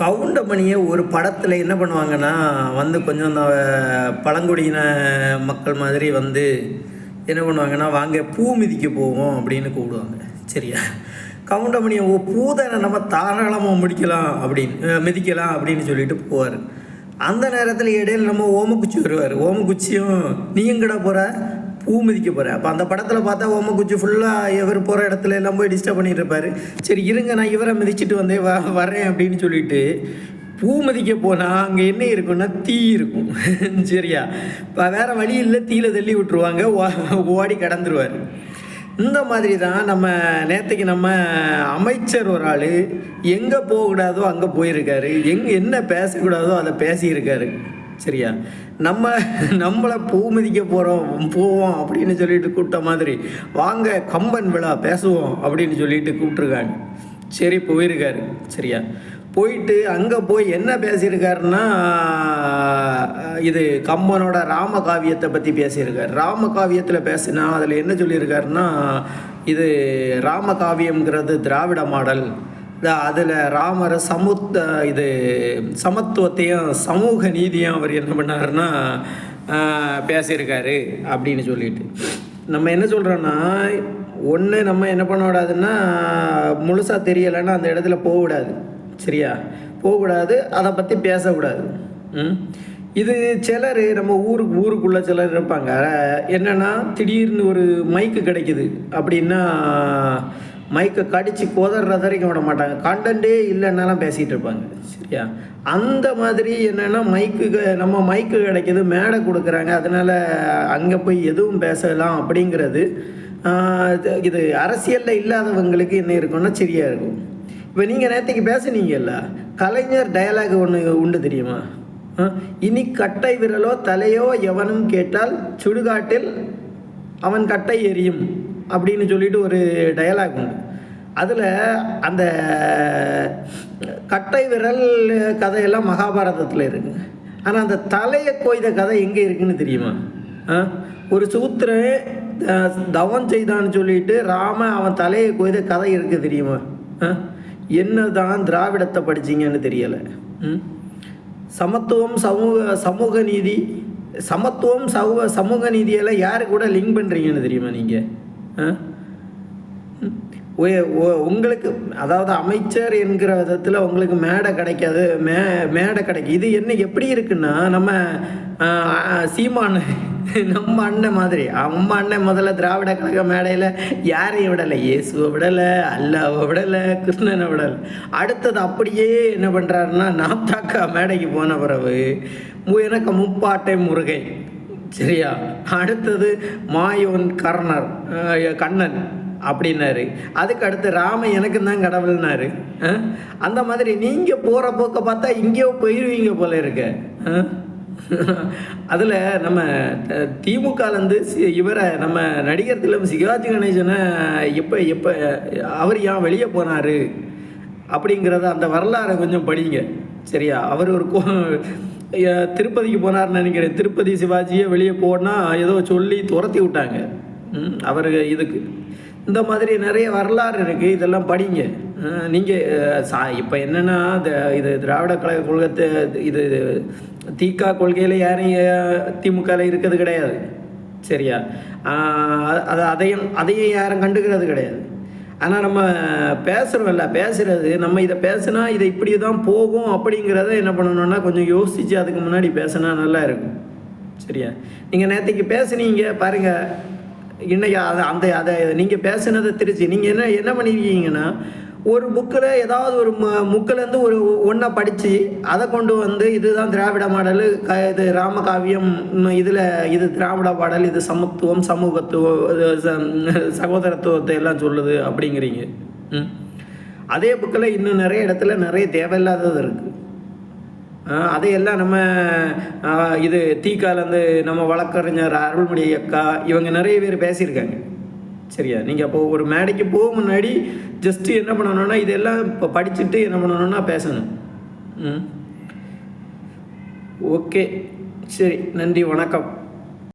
கவுண்டமணியை ஒரு படத்தில் என்ன பண்ணுவாங்கன்னா வந்து கொஞ்சம் இந்த பழங்குடியின மக்கள் மாதிரி வந்து என்ன பண்ணுவாங்கன்னா வாங்க பூ மிதிக்க போவோம் அப்படின்னு கூப்பிடுவாங்க. சரியா? கவுண்டமணியை ஓ பூதனை நம்ம தாராளமாக முடிக்கலாம் அப்படின்னு மிதிக்கலாம் அப்படின்னு சொல்லிட்டு போவார். அந்த நேரத்தில் இடையில் நம்ம ஓமக்குச்சி வருவார். ஓமக்குச்சியும் நீ எங்கடா போகிற பூ மிதிக்க போகிறேன் அப்போ அந்த படத்தில் பார்த்தா ஓம குச்சி ஃபுல்லாக இவர் போகிற இடத்துல எல்லாம் போய் டிஸ்டர்ப் பண்ணிட்டு இருப்பார். சரி இருங்க நான் இவரை மிதிச்சிட்டு வந்தே வ வரேன் அப்படின்னு சொல்லிட்டு பூ மதிக்க போனால் அங்கே என்ன இருக்குன்னா தீ இருக்கும். சரியா? இப்போ வேறு வழி இல்லை தீயில தள்ளி விட்டுருவாங்க. ஓ- ஓடி கடந்துருவார். இந்த மாதிரி தான் நம்ம நேற்றுக்கு நம்ம அமைச்சர் ஒரு ஆள் எங்கே போகக்கூடாதோ அங்கே போயிருக்காரு. எங்கே என்ன பேசக்கூடாதோ அதை பேசியிருக்காரு. சரியா? நம்ம நம்மளை பூ மிதிக்க போகிறோம் போவோம் அப்படின்னு சொல்லிட்டு கூப்பிட்ட மாதிரி வாங்க கம்பன் விழா பேசுவோம் அப்படின்னு சொல்லிட்டு கூப்பிட்ருக்காங்க சரி போயிருக்காரு. சரியா? போயிட்டு அங்கே போய் என்ன பேசியிருக்காருன்னா இது கம்பனோட ராமகாவியத்தை பற்றி பேசியிருக்காரு. ராமகாவியத்தில் பேசினா அதில் என்ன சொல்லியிருக்காருன்னா இது ராமகாவியம்ங்கிறது திராவிட மாடல். அதில் ராமர் சமுத்த இது சமத்துவத்தையும் சமூக நீதியும் அவர் என்ன பண்ணாருன்னா பேசியிருக்காரு அப்படின்னு சொல்லிட்டு. நம்ம என்ன சொல்கிறோன்னா ஒன்று நம்ம என்ன பண்ணக்கூடாதுன்னா முழுசாக தெரியலைன்னா அந்த இடத்துல போகக்கூடாது சரியா? போகக்கூடாது அதை பற்றி பேசக்கூடாது. ம்? இது சிலர் நம்ம ஊருக்கு ஊருக்குள்ளே சிலர் இருப்பாங்க. என்னென்னா திடீர்னு ஒரு மைக்கு கிடைக்குது அப்படின்னா மைக்கை கடித்து கோதற வரைக்கும் விட மாட்டாங்க. கண்டென்ட்டே இல்லைன்னாலாம் பேசிகிட்டு இருப்பாங்க. சரியா? அந்த மாதிரி என்னென்னா மைக்கு நம்ம மைக்கு கிடைக்கிது மேடை கொடுக்குறாங்க. அதனால் அங்கே போய் எதுவும் பேசலாம் அப்படிங்கிறது இது- இது அரசியலில் இல்லாதவங்களுக்கு என்ன இருக்குன்னா சரியாக இருக்கும். இப்போ நீங்கள் நேற்றுக்கு பேசுனீங்கல்ல கலைஞர் டயலாக் ஒன்று உண்டு தெரியுமா? இனி கட்டை விரலோ தலையோ எவனும் கேட்டால் சுடுகாட்டில் அவன் கட்டை எரியும். அப்படின்னு சொல்லிட்டு ஒரு டயலாக் உண்டு. அதில் அந்த கட்டை விரல் கதையெல்லாம் மகாபாரதத்தில் இருக்குங்க ஆனால் அந்த தலையை கொய்த கதை எங்கே இருக்குன்னு தெரியுமா? ஆ? ஒரு சூத்திரன் தவம் செய்தான்னு சொல்லிட்டு ராம அவன் தலையை கொய்த கதை இருக்குது தெரியுமா? ஆ? என்னதான் திராவிடத்தை படிச்சீங்கன்னு தெரியலை. ம்? சமத்துவம் சமூக சமூக நீதி சமத்துவம் சமூக சமூக நீதியெல்லாம் யாரு கூட லிங்க் பண்ணுறீங்கன்னு தெரியுமா நீங்கள் உங்களுக்கு அதாவது அமைச்சர் என்கிற விதத்தில் உங்களுக்கு மேடை கிடைக்காது மே மேடை கிடைக்கும் இது என்ன எப்படி இருக்குன்னா நம்ம ஆஹ், சீமான் நம்ம அண்ணன் மாதிரி. நம்ம அண்ணன் முதல்ல திராவிட கழக மேடையில் யாரையும் விடலை. இயேசுவை விடலை அல்லாவை விடலை கிருஷ்ணனை விடலை. அடுத்தது அப்படியே என்ன பண்ணுறாருன்னா நாத்தாக்கா மேடைக்கு போன பிறகு எனக்கு முப்பாட்டை முருகை. சரியா? அடுத்தது மாயோன் கர்ணர் கண்ணன் அப்படின்னாரு. அதுக்கு அடுத்து ராம எனக்கு தான் கடவுள்னாரு. அந்த மாதிரி நீங்கள் போகிற போக்க பார்த்தா இங்கேயோ போயிடுவீங்க போல இருக்க. அதில் நம்ம திமுகலேருந்து சி- இவரை நம்ம நடிகர் திலம் சிவாஜி கணேசனை எப்போ எப்போ அவர் ஏன் வெளியே போனார் அப்படிங்கிறத அந்த வரலாறை கொஞ்சம் படிங்க. சரியா? அவர் ஒரு கோ திருப்பதிக்கு போனார்னு நினைக்கிறேன். திருப்பதி சிவாஜியை வெளியே போனால் ஏதோ சொல்லி துரத்தி விட்டாங்க. ம், அவர் இதுக்கு. இந்த மாதிரி நிறைய வரலாறு இருக்குது இதெல்லாம் படிங்க. நீங்கள் சா இப்போ என்னென்னா இந்த இது திராவிட கழக கொள்கத்தை இது தீக்கா கொள்கையில் யாரும் திமுகவில் இருக்கிறது கிடையாது. சரியா? அது அதையும் அதையும் யாரும் கண்டுக்கிறது கிடையாது. ஆனால் நம்ம பேசுகிறோம்ல பேசுகிறது நம்ம இதை பேசுனா இதை இப்படி தான் போகும் அப்படிங்கிறத என்ன பண்ணணும்னா கொஞ்சம் யோசித்து அதுக்கு முன்னாடி பேசினா நல்லா இருக்கும். சரியா? நீங்கள் நேற்றுக்கு பேசுனீங்க பாருங்கள் இன்றைக்கி அதை அந்த அதை நீங்கள் பேசுனதை திருச்சி. நீங்கள் என்ன என்ன பண்ணியிருக்கீங்கன்னா ஒரு புக்கில் ஏதாவது ஒரு முக்கிலேருந்து ஒரு ஒன்றை படித்து அதை கொண்டு வந்து இதுதான் திராவிட மாடல் க இது ராமகாவியம் இதில் இது திராவிட பாடல் இது சமத்துவம் சமூகத்துவம் இது ச- சகோதரத்துவத்தை எல்லாம் சொல்லுது அப்படிங்கிறீங்க. ம். அதே புக்கில் இன்னும் நிறைய இடத்துல நிறைய தேவையில்லாதது இருக்குது அதையெல்லாம் நம்ம இது தீக்காலேருந்து நம்ம வழக்கறிஞர் அருள்மொழி அக்கா இவங்க நிறைய பேர் பேசியிருக்காங்க. சரியா? நீங்கள் அப்போ ஒரு மேடைக்கு போக முன்னாடி ஜஸ்ட்டு என்ன பண்ணணும்னா இதெல்லாம் இப்போ படிச்சுட்டு என்ன பண்ணணும்னா பேசணும். ம். ஓகே. சரி நன்றி வணக்கம்.